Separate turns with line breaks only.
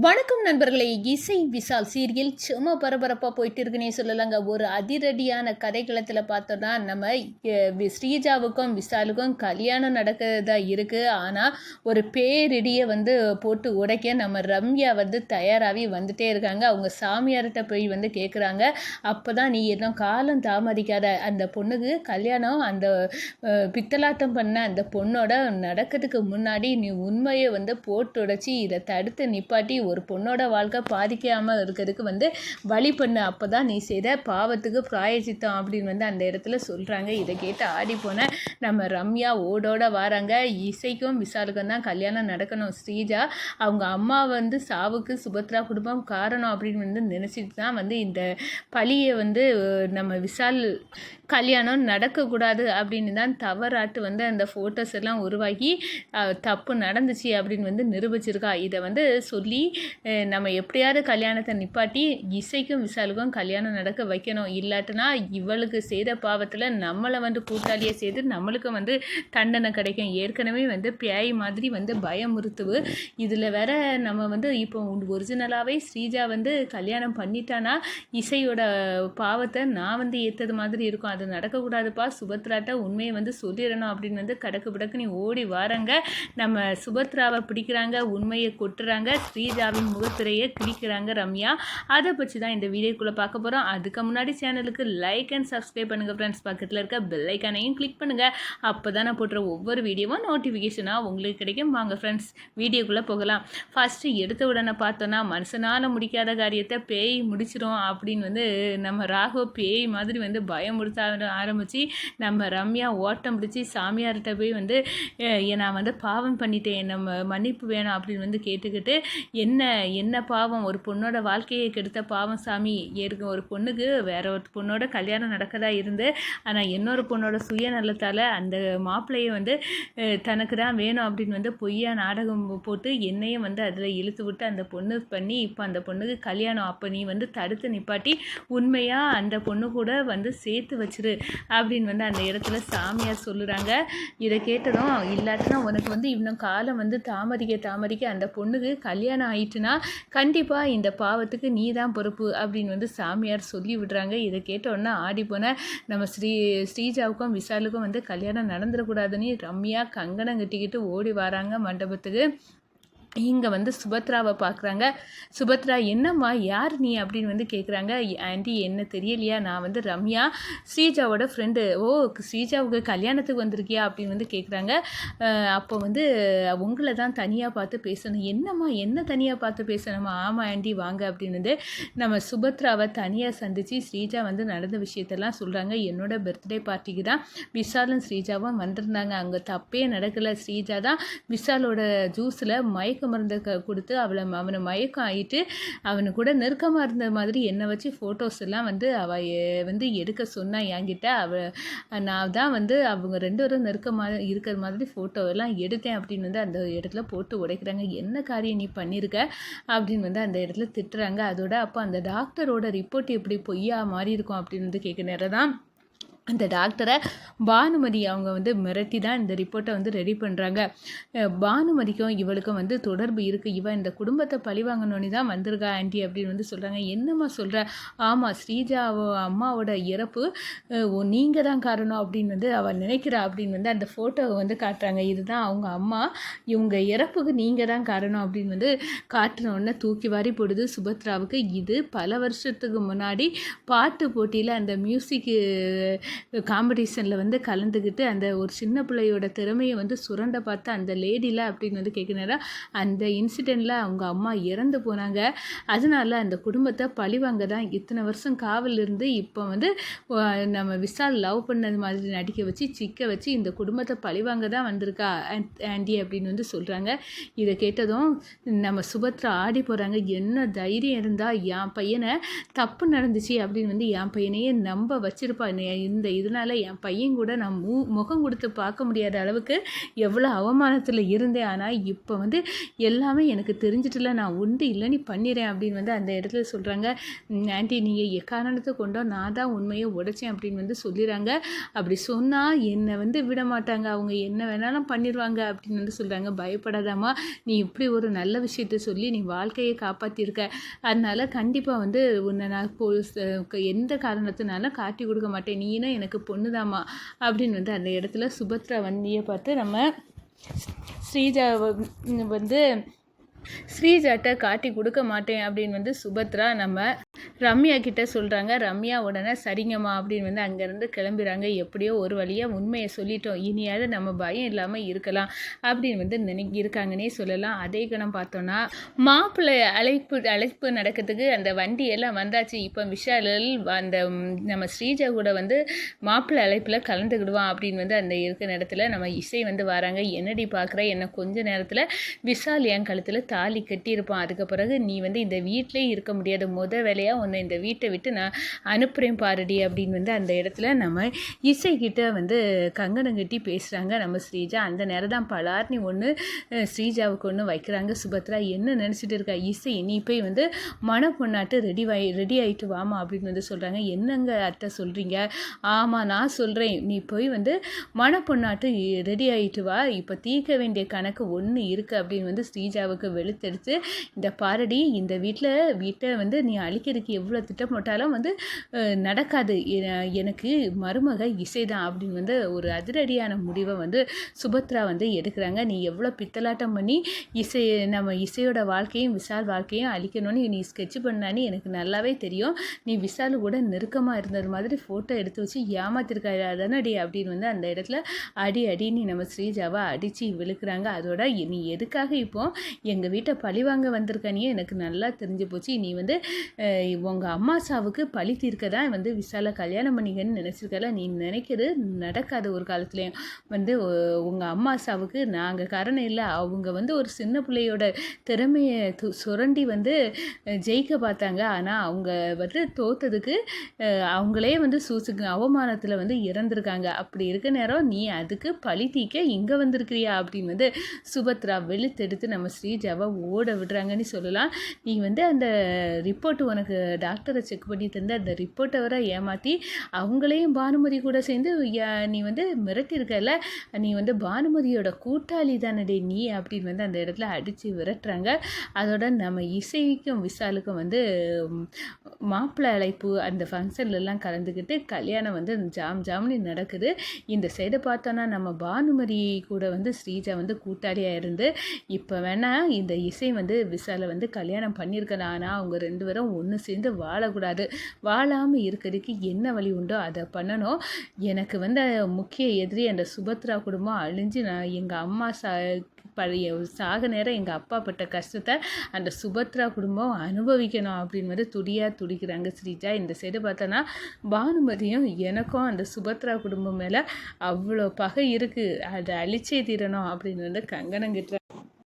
வணக்கம் நண்பர்களே. இசை விசால் சீரியல் சும்மா பரபரப்பாக போயிட்டு இருக்குன்னே சொல்லலாங்க. ஒரு அதிரடியான கதைக்களத்தில் பார்த்தோன்னா நம்ம ஸ்ரீஜாவுக்கும் விசாலுக்கும் கல்யாணம் நடக்கிறதா இருக்குது ஆனால் ஒரு பேரிடியை வந்து போட்டு உடைக்க நம்ம ரம்யா வந்து தயாராகி வந்துட்டே இருக்காங்க. அவங்க சாமியார்கிட்ட போய் வந்து கேட்குறாங்க அப்போ தான் நீ எதுவும் காலம் தாமதிக்காத. அந்த பொண்ணுக்கு கல்யாணம் அந்த பித்தலாட்டம் பண்ண அந்த பொண்ணோட நடக்கிறதுக்கு முன்னாடி நீ உண்மையை வந்து போட்டு உடைச்சி இதை தடுத்து நிப்பாட்டி ஒரு பொண்ணோட வாழ்க்கை பாதிக்காமல் இருக்கிறதுக்கு வந்து வழி பண்ணு. அப்போ தான் நீ செய்த பாவத்துக்கு பிராயச்சித்தம் அப்படின்னு வந்து அந்த இடத்துல சொல்கிறாங்க இதை கேட்டு ஆடி போன நம்ம ரம்யா ஓடோட வராங்க. இசைக்கும் விசாலுக்கும் தான் கல்யாணம் நடக்கணும். ஸ்ரீஜா அவங்க அம்மா வந்து சாவுக்கு சுபத்ரா குடும்பம் காரணம் அப்படின்னு வந்து நினச்சிட்டு தான் வந்து இந்த பழியை வந்து நம்ம விசால் கல்யாணம் நடக்கக்கூடாது அப்படின்னு தான் தவறாட்டு வந்து அந்த ஃபோட்டோஸ் எல்லாம் உருவாக்கி தப்பு நடந்துச்சு அப்படின்னு வந்து நிரூபிச்சிருக்கா. இதை வந்து சொல்லி நம்ம எப்படியாவது கல்யாணத்தை நிப்பாட்டி இசைக்கும் விசாலுக்கும் கல்யாணம் நடக்க வைக்கணும். இல்லாட்டினா இவளுக்கு செய்த பாவத்தில் நம்மளை வந்து கூட்டாளியை செய்து நம்மளுக்கு வந்து தண்டனை கிடைக்கும். ஏற்கனவே வந்து பேய் மாதிரி வந்து பயமுறுத்துவு. இதில் வேற நம்ம வந்து இப்போ ஒரிஜினலாகவே ஸ்ரீஜா வந்து கல்யாணம் பண்ணிட்டானா இசையோட பாவத்தை நான் வந்து ஏற்றது மாதிரி இருக்கும். அது நடக்கக்கூடாதுப்பா. சுபத்ராட்ட உண்மையை வந்து சொல்லிடணும் அப்படின்னு வந்து கடக்கு பிடக்கு நீ ஓடி வாரங்க. நம்ம சுபத்ராவை பிடிக்கிறாங்க உண்மையை கொட்டுறாங்க. ஸ்ரீ ஸ்ரீஜாவின் முகத்திரையை கிழிக்கிறாங்க ரம்யா. அதை பற்றி தான் இந்த வீடியோக்குள்ளே பார்க்க போகிறோம் அதுக்கு முன்னாடி சேனலுக்கு லைக் அண்ட் சப்ஸ்கிரைப் பண்ணுங்கள் ஃப்ரெண்ட்ஸ் பக்கத்தில் இருக்க பெல்லைக்கானையும் கிளிக் பண்ணுங்கள் அப்போ தான் நான் போடுற ஒவ்வொரு வீடியோவும் நோட்டிஃபிகேஷனாக உங்களுக்கு கிடைக்கும். வாங்க ஃப்ரெண்ட்ஸ் வீடியோக்குள்ளே போகலாம். ஃபஸ்ட்டு எடுத்த உடனே பார்த்தோன்னா மனுஷனால் முடிக்காத காரியத்தை பேய் முடிச்சிரும் அப்படின்னு வந்து நம்ம ராகவ பேய் மாதிரி வந்து பயமுறுத்த ஆரம்பித்து நம்ம ரம்யா ஓட்டம் பிடிச்சி சாமியார்கிட்ட போய் வந்து நான் வந்து பாவம் பண்ணிட்டேன். நம்ம மன்னிப்பு வேணும். அப்படின்னு வந்து கேட்டுக்கிட்டு என்ன என்ன பாவம்? ஒரு பொண்ணோட வாழ்க்கையை கெடுத்த பாவம் சாமி ஏற்க ஒரு பொண்ணுக்கு வேற ஒரு பொண்ணோட கல்யாணம் நடக்கதா இருந்து ஆனால் இன்னொரு பொண்ணோட சுயநலத்தால் அந்த மாப்பிள்ளையை வந்து தனக்கு தான் வேணும் அப்படின்னு வந்து பொய்யா நாடகம் போட்டு என்னையும் வந்து அதில் இழுத்து விட்டு அந்த பொண்ணு பண்ணி இப்போ அந்த பொண்ணுக்கு கல்யாணம். அப்போ நீ வந்து தடுத்து நிப்பாட்டி உண்மையாக அந்த பொண்ணு கூட வந்து சேர்த்து வச்சிரு அப்படின்னு வந்து அந்த இடத்துல சாமியார் சொல்லுறாங்க. இதை கேட்டதும் இல்லாட்டினா உனக்கு வந்து இன்னும் காலம் வந்து தாமதிக்க தாமதிக்க அந்த பொண்ணுக்கு கல்யாணம் ஆயிட்டுனா கண்டிப்பாக இந்த பாவத்துக்கு நீ தான் பொறுப்பு அப்படின்னு வந்து சாமியார் சொல்லி விடுறாங்க. இதை கேட்டோன்னா ஆடி போன நம்ம ஸ்ரீ ஸ்ரீஜாவுக்கும் விசாலுக்கும் வந்து கல்யாணம் நடந்துடக்கூடாதுன்னு ரம்யா கங்கணம் கட்டிக்கிட்டு ஓடி வராங்க மண்டபத்துக்கு. இங்கே வந்து சுபத்ராவை பார்க்குறாங்க சுபத்ரா என்னம்மா யார் நீ? அப்படின்னு வந்து கேட்குறாங்க ஆண்டி என்ன தெரியலையா? நான் வந்து ரம்யா. ஸ்ரீஜாவோட ஃப்ரெண்டு ஓ ஸ்ரீஜாவுக்கு கல்யாணத்துக்கு வந்திருக்கியா? அப்படின்னு வந்து கேட்குறாங்க அப்போ வந்து உங்களை தான் தனியாக பார்த்து பேசணும். என்னம்மா என்ன தனியாக பார்த்து பேசணுமா? ஆமாம் ஆண்டி வாங்க. அப்படின்னு வந்து நம்ம சுபத்ராவை தனியாக சந்தித்து ஸ்ரீஜா வந்து நடந்த விஷயத்தெல்லாம் சொல்கிறாங்க என்னோட பர்த்டே பார்ட்டிக்கு தான் விஷாலும் ஸ்ரீஜாவும் வந்திருந்தாங்க. அங்கே தப்பே நடக்கலை. ஸ்ரீஜா தான் விஷாலோட ஜூஸில் மயக்க மருந்து க கொடுத்து அவளை அவனை மயக்கம் ஆகிட்டு அவனு கூட நெருக்கமாக இருந்த மாதிரி என்னை வச்சு ஃபோட்டோஸ் எல்லாம் வந்து அவ வந்து எடுக்க சொன்னா என்கிட்ட. அவ நான் தான் வந்து அவங்க ரெண்டு பேரும் நெருக்கமாக இருக்கிற மாதிரி ஃபோட்டோ எல்லாம் எடுத்தேன் அப்படின்னு வந்து அந்த இடத்துல போட்டு உடைக்கிறாங்க. என்ன காரியம் நீ பண்ணியிருக்க அப்படின்னு வந்து அந்த இடத்துல திட்டுறாங்க. அதோட அப்போ அந்த டாக்டரோட ரிப்போர்ட் எப்படி பொய்யா மாறி இருக்கும் அப்படின்னு வந்து கேட்க நேரம் தான் அந்த டாக்டரை பானுமதி அவங்க வந்து மிரட்டி தான் இந்த ரிப்போர்ட்டை வந்து ரெடி பண்ணுறாங்க பானுமதிக்கும் இவளுக்கும் வந்து தொடர்பு இருக்குது இவன் இந்த குடும்பத்தை பழிவாங்கணுன்னு தான் வந்திருக்கா ஆண்டி அப்படின்னு வந்து சொல்கிறாங்க என்னம்மா சொல்கிற ஆமாம் ஸ்ரீஜா அம்மாவோட இறப்பு நீங்கள் தான் காரணம் அப்படின்னு வந்து அவள் நினைக்கிறா அப்படின்னு வந்து அந்த ஃபோட்டோவை வந்து காட்டுறாங்க. இதுதான் அவங்க அம்மா. இவங்க இறப்புக்கு நீங்கள் தான் காரணம் அப்படின்னு வந்து காட்டினோடனே தூக்கி வாரி போடுது சுபத்ராவுக்கு. இது பல வருஷத்துக்கு முன்னாடி பாட்டு போட்டியில் அந்த மியூசிக்கு காம்படிஷனில் வந்து கலந்துக்கிட்டு அந்த ஒரு சின்ன பிள்ளையோட திறமையை வந்து சுரண்ட பார்த்து அந்த லேடியில் அப்படின்னு வந்து கேட்குனாரா அந்த இன்சிடெண்ட்டில் அவங்க அம்மா இறந்து போனாங்க. அதனால அந்த குடும்பத்தை பழிவாங்க தான் இத்தனை வருஷம் காவல் இருந்து இப்போ வந்து நம்ம விசால் லவ் பண்ணது மாதிரி நடிக்க வச்சு சிக்க வச்சு இந்த குடும்பத்தை பழிவாங்க தான் வந்திருக்கா ஆண்ட்- ஆண்டி அப்படின்னு வந்து சொல்கிறாங்க இதை கேட்டதும் நம்ம சுபத்ரா ஆடி போகிறாங்க என்ன தைரியம் இருந்தால் என் பையனை தப்பு நடந்துச்சு அப்படின்னு வந்து என் பையனையே நம்ப வச்சிருப்பா. இந்த இதனால் என் பையன் கூட நான் மூ முகம் கொடுத்து பார்க்க முடியாத அளவுக்கு எவ்வளோ அவமானத்தில் இருந்தேன். ஆனால் இப்போ வந்து எல்லாமே எனக்கு தெரிஞ்சிட்டுல நான் உண்டு இல்லை நீ பண்ணிடுறேன் அப்படின்னு வந்து அந்த இடத்துல சொல்கிறாங்க ஆண்டி நீங்கள் எக்காரணத்தை கொண்டோ நான் தான் உண்மையை உடைச்சேன் அப்படின்னு வந்து சொல்லிடுறாங்க அப்படி சொன்னால் என்னை வந்து விட மாட்டாங்க. அவங்க என்ன வேணாலும் பண்ணிடுவாங்க அப்படின்னு வந்து சொல்கிறாங்க பயப்படாதாம்மா. நீ இப்படி ஒரு நல்ல விஷயத்த சொல்லி நீ வாழ்க்கையை காப்பாற்றிருக்க அதனால் கண்டிப்பாக வந்து உன்னை நான் போ எந்த காரணத்தினாலும் காட்டி கொடுக்க மாட்டேன். நீனா எனக்கு பொண்ணுதாம்மா அப்படின்னு வந்து அந்த இடத்துல சுபத்ரா வண்டியை பார்த்து நம்ம ஸ்ரீஜா வந்து ஸ்ரீஜாட்ட காட்டி கொடுக்க மாட்டேன் அப்படின்னு வந்து சுபத்ரா நம்ம ரம்யா கிட்ட சொல்கிறாங்க ரம்யா உடனே சரிங்கம்மா அப்படின்னு வந்து அங்கேருந்து கிளம்புறாங்க. எப்படியோ ஒரு வழியாக உண்மையை சொல்லிட்டோம். இனியாவது நம்ம பயம் இல்லாமல் இருக்கலாம் அப்படின்னு வந்து நினை இருக்காங்கன்னே சொல்லலாம். அதே கணம் பார்த்தோன்னா மாப்பிள்ளை அழைப்பு அழைப்பு நடக்கிறதுக்கு அந்த வண்டி எல்லாம் வந்தாச்சு. இப்போ விஷால் அந்த நம்ம ஸ்ரீஜா கூட வந்து மாப்பிள்ளை அழைப்பில் கலந்துக்கிடுவான் அப்படின்னு வந்து அந்த இருக்கிற இடத்துல நம்ம இசை வந்து வராங்க. என்னடி பார்க்குற என்னை கொஞ்ச நேரத்தில் விஷால் என் கழுத்தில் தாலி கட்டியிருப்பான். அதுக்கு பிறகு நீ வந்து இந்த வீட்டிலே இருக்க முடியாத. முத வேலையாக உன்னை இந்த வீட்டை விட்டு நான் அனுப்புகிறேன் பாருடி அப்படின்னு வந்து அந்த இடத்துல நம்ம இசைக்கிட்ட வந்து கங்கணம் கட்டி பேசுகிறாங்க நம்ம ஸ்ரீஜா அந்த நேரம் தான் பலார்னி ஒன்று ஸ்ரீஜாவுக்கு ஒன்று வைக்கிறாங்க. சுபத்ரா என்ன நினச்சிட்டு இருக்கா? இசை நீ போய் வந்து மன பொண்ணாட்டு ரெடி வாய் ரெடி ஆகிட்டு வாமா அப்படின்னு வந்து சொல்கிறாங்க என்னங்க அத்தை சொல்கிறீங்க ஆமாம் நான் சொல்கிறேன் நீ போய் வந்து மன பொண்ணாட்டு ரெடி ஆகிட்டு வா. இப்போ தீர்க்க வேண்டிய கணக்கு ஒன்று இருக்குது அப்படின்னு வந்து ஸ்ரீஜாவுக்கு வெளுத்தெடுத்து இந்த பாரடி இந்த வீட்டில் வீட்டை வந்து நீ அழிக்க அழிக்கிறதுக்கு எவ்வளோ திட்டம் போட்டாலும் வந்து நடக்காது. எனக்கு மருமக இசை தான் அப்படின்னு வந்து ஒரு அதிரடியான முடிவை வந்து சுபத்ரா வந்து எடுக்கிறாங்க. நீ எவ்வளோ பித்தலாட்டம் பண்ணி இசை நம்ம இசையோட வாழ்க்கையும் விசால் வாழ்க்கையும் அழிக்கணும்னு நீ ஸ்கெட்ச் பண்ணான்னு எனக்கு நல்லாவே தெரியும். நீ விசாலு கூட நெருக்கமாக இருந்தது மாதிரி ஃபோட்டோ எடுத்து வச்சு ஏமாத்திருக்காரு அடி அப்படின்னு வந்து அந்த இடத்துல அடி அடி நீ நம்ம ஸ்ரீஜாவை அடித்து விழுக்கிறாங்க. அதோட நீ எதுக்காக இப்போ எங்கள் வீட்டை பழிவாங்க வந்திருக்கானியே எனக்கு நல்லா தெரிஞ்சு போச்சு. நீ வந்து உங்கள் அம்மா சாவுக்கு பழி தீர்க்க தான் வந்து விசாலை கல்யாணம் பண்ணிக்கன்னு நினச்சிருக்கல. நீ நினைக்கிறது நடக்காது ஒரு காலத்துலேயும் வந்து உங்கள் அம்மா சாவுக்கு நாங்கள் காரணம் இல்லை. அவங்க வந்து ஒரு சின்ன பிள்ளையோட திறமையை சுரண்டி வந்து ஜெயிக்க பார்த்தாங்க. ஆனால் அவங்க வந்து தோத்ததுக்கு அவங்களே வந்து சூசுக்கு அவமானத்தில் வந்து இறந்துருக்காங்க. அப்படி இருக்க நேரம் நீ அதுக்கு பழி தீக்க இங்கே வந்திருக்கிறியா? அப்படின்னு வந்து சுபத்ரா வெளுத்தெடுத்து நம்ம ஸ்ரீஜாவை ஓட விடுறாங்கன்னு சொல்லலாம். நீ வந்து அந்த ரிப்போர்ட் உனக்கு டாக்டரை செக் பண்ணி தந்து அந்த ரிப்போர்ட்டை வர ஏமாற்றி அவங்களையும் பானுமதி கூட சேர்ந்து நீ வந்து மிரட்டியிருக்கல நீ வந்து பானுமதியோட கூட்டாளி தானடே நீ? அப்படின்னு வந்து அந்த இடத்துல அடித்து விரட்டுறாங்க. அதோட நம்ம இசைக்கும் விசாலுக்கும் வந்து மாப்பிள்ளை அழைப்பு அந்த ஃபங்க்ஷன்லலாம் கலந்துக்கிட்டு கல்யாணம் வந்து ஜாம் ஜாம்னு நடக்குது. இந்த சைடை பார்த்தோன்னா நம்ம பானுமதி கூட வந்து ஸ்ரீஜா வந்து கூட்டாளியாக இருந்து இப்போ வேணால் இந்த இசை வந்து விசாலை வந்து கல்யாணம் பண்ணியிருக்கலாம் ஆனால் அவங்க ரெண்டு பேரும் ஒன்று சேர்ந்து வாழக்கூடாது. வாழாமல் இருக்கிறதுக்கு என்ன வழி உண்டோ அதை பண்ணணும். எனக்கு வந்து முக்கிய எதிரி அந்த சுபத்ரா குடும்பம் அழிஞ்சு நான் எங்கள் அம்மா சா பழைய சாக நேரம் எங்கள் அப்பா பட்ட கஷ்டத்தை அந்த சுபத்ரா குடும்பம் அனுபவிக்கணும் அப்படின்னு வந்து துடியாக துடிக்கிறாங்க ஸ்ரீஜா. இந்த சைடு பார்த்தோன்னா பானுமதியும் எனக்கும் அந்த சுபத்ரா குடும்பம் மேலே அவ்வளோ பகை இருக்குது அதை அழிச்சே தீரணும் அப்படின்னு வந்து கங்கணங்கிட்ட